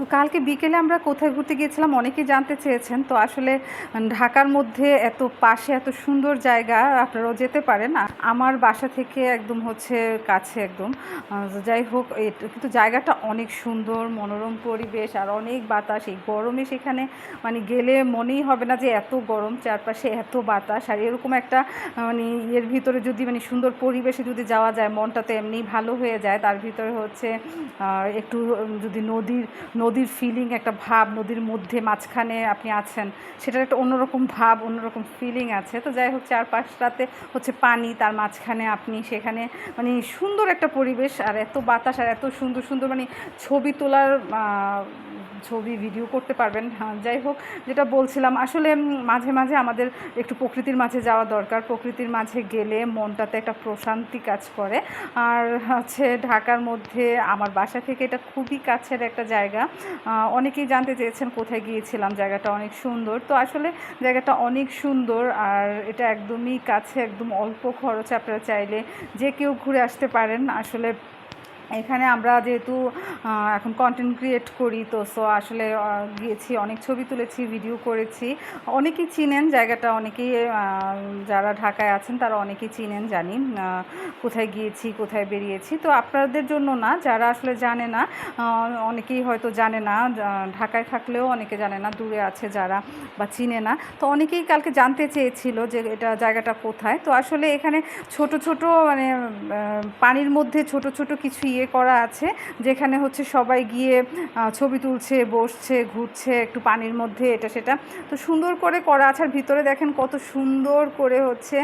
তো কালকে বিকেলে আমরা কোথায় ঘুরতে গিয়েছিলাম অনেকেই জানতে চেয়েছেন। তো আসলে ঢাকার মধ্যে এত পাশে এত সুন্দর জায়গা, আপনারাও যেতে পারেন। আমার বাসা থেকে একদম হচ্ছে কাছে একদম। যাই হোক কিন্তু জায়গাটা অনেক সুন্দর, মনোরম পরিবেশ আর অনেক বাতাস। এই গরমে সেখানে মানে গেলে মনেই হবে না যে এত গরম, চারপাশে এত বাতাস। আর এরকম একটা মানে ইয়ের ভিতরে যদি মানে সুন্দর পরিবেশে যদি যাওয়া যায়, মনটা তো এমনি ভালো হয়ে যায়। তার ভিতরে হচ্ছে একটু যদি নদীর নদীর ফিলিং একটা ভাব নদীর মধ্যে মাঝখানে আপনি আছেন, সেটার একটা অন্যরকম ভাব, অন্যরকম ফিলিং আছে। তো যাই হোক, চারপাশটাতে হচ্ছে পানি, তার মাঝখানে আপনি সেখানে মানে সুন্দর একটা পরিবেশ আর এত বাতাস আর এত সুন্দর সুন্দর মানে ছবি তোলার ছবি ভিডিও করতে পারবেন। হ্যাঁ, যাই হোক যেটা বলছিলাম আসলে মাঝে মাঝে আমাদের একটু প্রকৃতির মাঝে যাওয়া দরকার। প্রকৃতির মাঝে গেলে মনটাতে একটা প্রশান্তি কাজ করে। আর হচ্ছে ঢাকার মধ্যে আমার বাসা থেকে এটা খুবই কাছের একটা জায়গা। অনেকেই জানতে চেয়েছেন কোথায় গিয়েছিলাম জায়গাটা অনেক সুন্দর। তো আসলে জায়গাটা অনেক সুন্দর আর এটা একদমই কাছে একদম অল্প খরচে আপনারা চাইলে যে কেউ ঘুরে আসতে পারেন। আসলে এখানে আমরা যেহেতু এখন কন্টেন্ট ক্রিয়েট করি, তো সো আসলে গিয়েছি, অনেক ছবি তুলেছি ভিডিও করেছি। অনেকেই চিনেন জায়গাটা, অনেকেই যারা ঢাকায় আছেন, তারা অনেকেই চিনেন, জানি কোথায় গিয়েছি, কোথায় বেরিয়েছি। তো আপনাদের জন্য না, যারা আসলে জানে না অনেকেই হয়তো জানে না ঢাকায় থাকলেও অনেকে জানে না, দূরে আছে যারা বা চিনে না। তো অনেকেই কালকে জানতে চেয়েছিল যে এটা জায়গাটা কোথায়। তো আসলে এখানে ছোট ছোট মানে পানির মধ্যে ছোট ছোট কিছু ইয়ে করা আছে, যেখানে হচ্ছে সবাই গিয়ে ছবি তুলছে, বসছে, ঘুরছে, একটু পানির মধ্যে, এটা সেটা। তো সুন্দর করে করা আছে, আর ভিতরে দেখেন কত সুন্দর করে হচ্ছে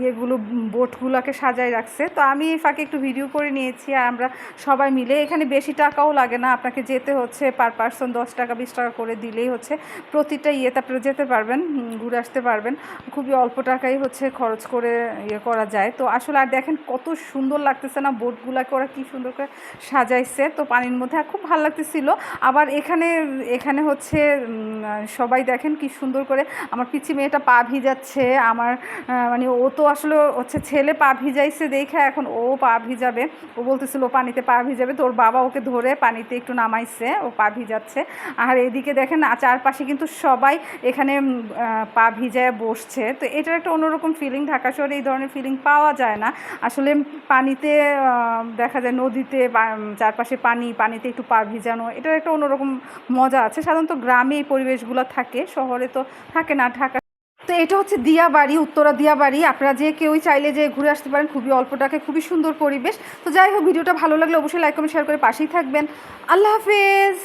ইয়েগুলো, বোটগুলোকে সাজায় রাখছে। তো আমি এই ফাঁকে একটু ভিডিও করে নিয়েছি, আর আমরা সবাই মিলে, এখানে বেশি টাকাও লাগে না, আপনাকে যেতে হচ্ছে, পার পার্সন দশ টাকা, বিশ টাকা করে দিলেই হচ্ছে, প্রতিটা ইয়েতে আপনারা যেতে পারবেন ঘুরে আসতে পারবেন। খুবই অল্প টাকাই হচ্ছে খরচ করে ইয়ে করা যায়। তো আসলে, আর দেখেন কত সুন্দর লাগতেছে না, বোটগুলোকে, ওরা কী সুন্দর করে সাজাইছে। তো পানির মধ্যে খুব ভালো লাগতেছিল। আবার এখানে এখানে হচ্ছে সবাই দেখেন কি সুন্দর করে আমার পিচি মেয়েটা পা ভিজাচ্ছে। আমার মানে ও তো আসলে হচ্ছে ছেলে পা ভিজাইছে দেখে এখন ও পা ভিজাবে। ও বলতেছিল, ও পানিতে পা ভিজাবে। তো ওর বাবা ওকে ধরে পানিতে একটু নামাইছে, ও পা ভিজাচ্ছে। আর এদিকে দেখেন চারপাশে কিন্তু সবাই এখানে পা ভিজায় বসছে। তো এটার একটা অন্যরকম ফিলিং ঢাকা শহরে এই ধরনের ফিলিং পাওয়া যায় না। আসলে পানিতে দেখা যায় নদীতে চারপাশে পানি, পানিতে একটু পা ভিজানো, এটার একটা অন্যরকম মজা আছে। সাধারণত গ্রামে এই পরিবেশগুলো থাকে, শহরে তো থাকে না, ঢাকা। তো এটা হচ্ছে দিয়াবাড়ি, উত্তরা দিয়াবাড়ি। আপনারা যে কেউই চাইলে যে ঘুরে আসতে পারেন, খুবই অল্প টাকায়, খুবই সুন্দর পরিবেশ। তো যাই হোক, ভিডিওটা ভালো লাগলে অবশ্যই লাইক কমেন্ট শেয়ার করে পাশেই থাকবেন। আল্লাহ হাফেজ!